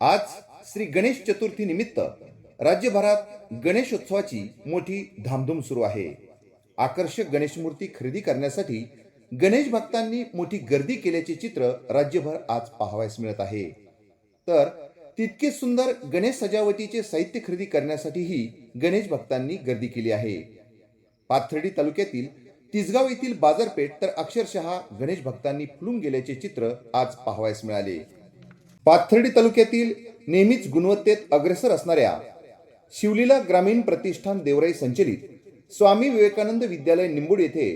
आज श्री गणेश चतुर्थी निमित्त राज्यभरात गणेशोत्सवाची मोठी धामधूम सुरू आहे. आकर्षक गणेश मूर्ती खरेदी करण्यासाठी गणेश भक्तांनी मोठी गर्दी केल्याचे चित्र राज्यभर आज पाहावयास मिळत आहे. तर तितके सुंदर गणेश सजावटीचे साहित्य खरेदी करण्यासाठीही गणेश भक्तांनी गर्दी केली आहे. पाथर्डी तालुक्यातील तिसगाव येथील बाजारपेठ तर अक्षरशः गणेश भक्तांनी फुलून गेल्याचे चित्र आज पाहावयास मिळाले. पाथर्डी तालुक्यातील नेहमीच गुणवत्तेत अग्रेसर असणाऱ्या शिवलीला ग्रामीण प्रतिष्ठान देवराई संचलित स्वामी विवेकानंद विद्यालय निंबूड येथे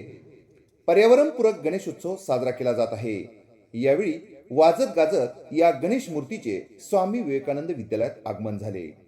पर्यावरणपूरक गणेशोत्सव साजरा केला जात आहे. यावेळी वाजत गाजत या गणेश मूर्तीचे स्वामी विवेकानंद विद्यालयात आगमन झाले.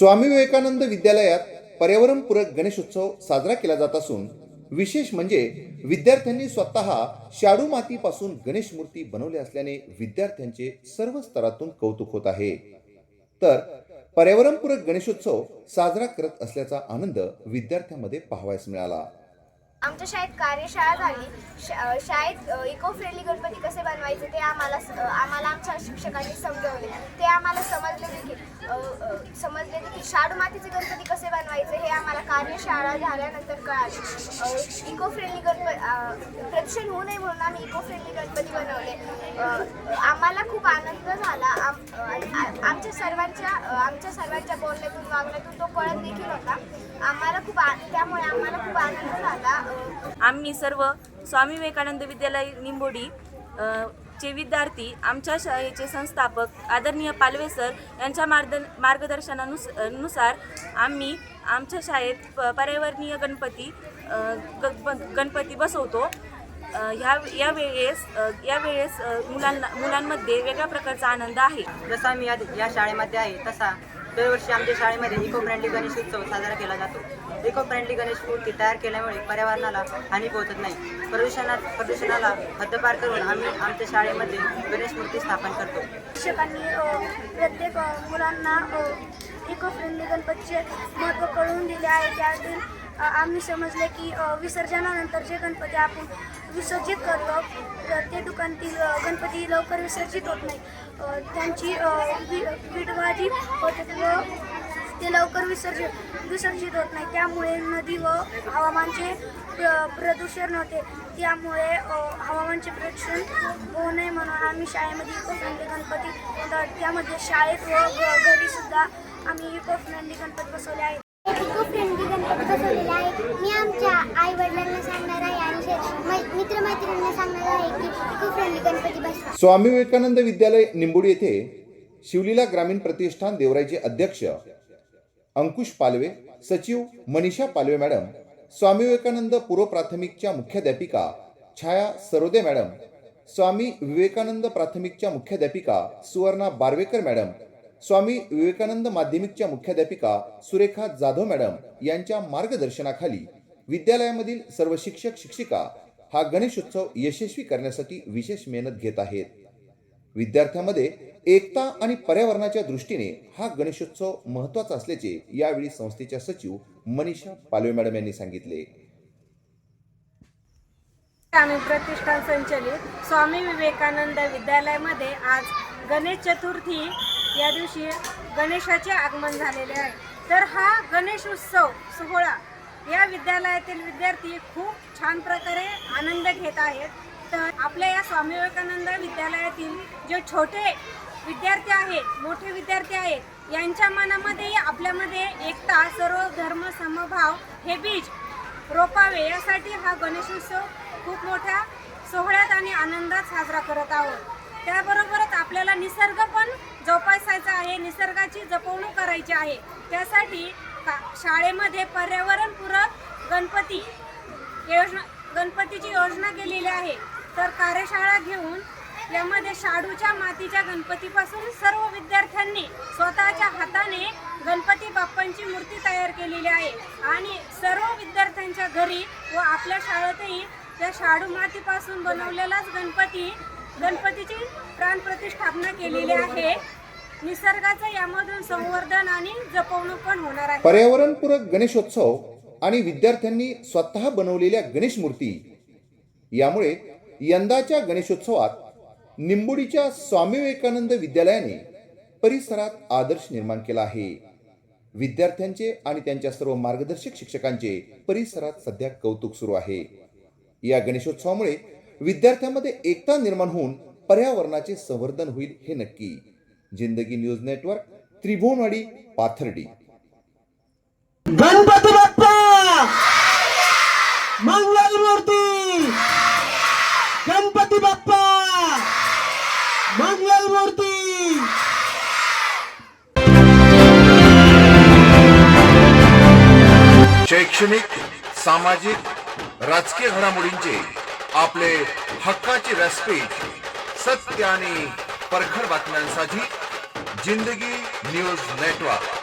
स्वामी विवेकानंद विद्यालयात पर्यावरणपूरक गणेशोत्सव साजरा केला जात असून विशेष म्हणजे विद्यार्थ्यांनी स्वतः शाडू मातीपासून गणेश मूर्ती बनवली असल्याने विद्यार्थ्यांचे सर्व स्तरातून कौतुक होत आहे. तर पर्यावरणपूरक गणेशोत्सव साजरा करत असल्याचा आनंद विद्यार्थ्यांमध्ये पाहावयास मिळाला. आमच्या शाळेत कार्यशाळा झाली. शा शाळेत इको फ्रेंडली गणपती कसे बनवायचे ते आम्हाला आम्हाला आमच्या शिक्षकांनी समजवले. ते आम्हाला समजले देखील. समजले देखील. शाडू मातीचे गणपती कसे बनवायचे हे आम्हाला कार्यशाळा झाल्यानंतर कळाले. इको फ्रेंडली गणपती प्रदूषण होऊ नये म्हणून आम्ही इको फ्रेंडली गणपती बनवले. आम्हाला खूप आनंद झाला. आम आमच्या सर्वांच्या आमच्या सर्वांच्या बोलण्यातून वागण्यातून तो कळत देखील होता. आम्हाला खूप त्यामुळे आम्हाला खूप आनंद झाला. आम्ही सर्व स्वामी विवेकानंद विद्यालय निंबोडी चे विद्यार्थी आमच्या शाळेचे संस्थापक आदरणीय पालवे सर यांच्या मार्ग मार्गदर्शनानुसनुसार आम्ही आमच्या शाळेत प- पर्यावरणीय गणपती ग- ब- गणपती बसवतो. ह्या या वेळेस या वेळेस मुलांना मुलांमध्ये वेगळ्या प्रकारचा आनंद आहे. जसा मी या शाळेमध्ये आहे तसा दरवर्षी आमच्या शाळेमध्ये इको फ्रेंडली गणेश उत्सव साजरा केला जातो. इको फ्रेंडली गणेश मूर्ती तयार केल्यामुळे पर्यावरणाला हानी पोहोचत नाही. प्रदूषणात प्रदूषणाला हद्दपार करून आम्ही आमच्या शाळेमध्ये गणेश मूर्ती स्थापन करतो. शिक्षकांनी प्रत्येक मुलांना इको फ्रेंडली गणपतीचे महत्त्व कळवून दिले आहे. त्यातील आम्ही समजले की विसर्जनानंतर जे गणपती आपण विसर्जित करतो तर ते दुकानातील गणपती लवकर विसर्जित होत नाही. त्यांची अ, विटबाजी होते व ते लवकर विसर्जित विसर्जित होत नाही. त्यामुळे नदी व हवामानचे प्र प्रदूषण होते. त्यामुळे हवामानचे प्रदूषण होऊ नये म्हणून आम्ही शाळेमध्ये इको फ्रेंडली गणपती त्यामध्ये शाळेत व घरीसुद्धा आम्ही इको फ्रेंडली गणपती बसवले आहेत. बसवलेला आहे. मी आमच्या आई वडिलांना सांगणार आहे आणि मित्रमैत्रिणींना सांगणार आहे की इको फ्रेंडली गणपती बसवा. स्वामी विवेकानंद विद्यालय निंबोडी येथे शिवलीला ग्रामीण प्रतिष्ठान देवराईचे अध्यक्ष अंकुश पालवे सचिव मनीषा पालवे मॅडम स्वामी विवेकानंद पूर्व प्राथमिकच्या मुख्याध्यापिका छाया सरोदे मॅडम स्वामी विवेकानंद प्राथमिकच्या मुख्याध्यापिका सुवर्णा बारवेकर मॅडम स्वामी विवेकानंद माध्यमिकच्या मुख्याध्यापिका सुरेखा जाधव मॅडम यांच्या मार्गदर्शनाखाली विद्यालयामधील सर्व शिक्षक शिक्षिका हा गणेशोत्सव यशस्वी करण्यासाठी विशेष मेहनत घेत आहेत. विद्यार्थ्यांमध्ये एकता आणि पर्यावरणाच्या दृष्टीने हा गणेशोत्सव महत्त्वाचा असल्याचे यावेळी संस्थेच्या सचिव मनीषा पालवे मॅडम यांनी सांगितले. आम्ही प्रतिष्ठान संचलित स्वामी विवेकानंद विद्यालयामध्ये आज गणेश चतुर्थी या दिवशी गणेशाचे आगमन झालेले आहे. तर हा गणेश उत्सव सोहळा या विद्यालयातील विद्यार्थी खूप छान प्रकारे आनंद घेत आहेत. तर आपल्या या स्वामी विवेकानंद विद्यालयातील जे छोटे विद्यार्थी आहेत मोठे विद्यार्थी आहेत यांच्या मनामध्ये आपल्यामध्ये एकता सर्व धर्म समभाव हे बीज रोपावे यासाठी हा गणेशोत्सव खूप मोठ्या सोहळ्यात आणि आनंदात साजरा करत आहोत. त्याबरोबर आपल्याला निसर्ग पण जोपासायचा आहे निसर्गाची जपवणूक करायची आहे. त्यासाठी का शाळेमध्ये पर्यावरणपूरक गणपती योजना गणपतीची योजना केलेली आहे. तर कार्यशाळा घेऊन यामध्ये शाडूच्या मातीच्या गणपतीपासून सर्व विद्यार्थ्यांनी स्वतःच्या हाताने गणपती बाप्पांची मूर्ती तयार केलेली आहे. आणि सर्व विद्यार्थ्यांच्या घरी व आपल्या शाळेतही त्या शाडू मातीपासून बनवलेलाच गणपती गणपतीची प्राणप्रतिष्ठापना केलेली आहे. निसर्गाचं यामधून संवर्धन आणि जपवणूक पण होणार आहे. पर्यावरणपूरक गणेशोत्सव आणि विद्यार्थ्यांनी स्वतः बनवलेल्या गणेश मूर्ती. यामुळे यंदाच्या गणेशोत्सवात निंबोडीच्या स्वामी विवेकानंद विद्यालयाने परिसरात आदर्श निर्माण केला आहे. विद्यार्थ्यांचे आणि त्यांच्या सर्व मार्गदर्शक शिक्षकांचे परिसरात सध्या कौतुक सुरू आहे. या गणेशोत्सवामुळे विद्यार्थ्यांमध्ये एकता निर्माण होऊन पर्यावरणाचे संवर्धन होईल हे नक्की. Zindagi news network Tribhuvanwadi Pathardi. Ganpati Bappa! मंगल मूर्ती! गणपती बाप्पा! मंगल मूर्ती! शैक्षणिक सामाजिक राजकीय घडामोडींचे आपले हक्काची व्यासपीठ सत्य आणि परखड बातम्यांसाठी जिंदगी न्यूज नेटवर्क.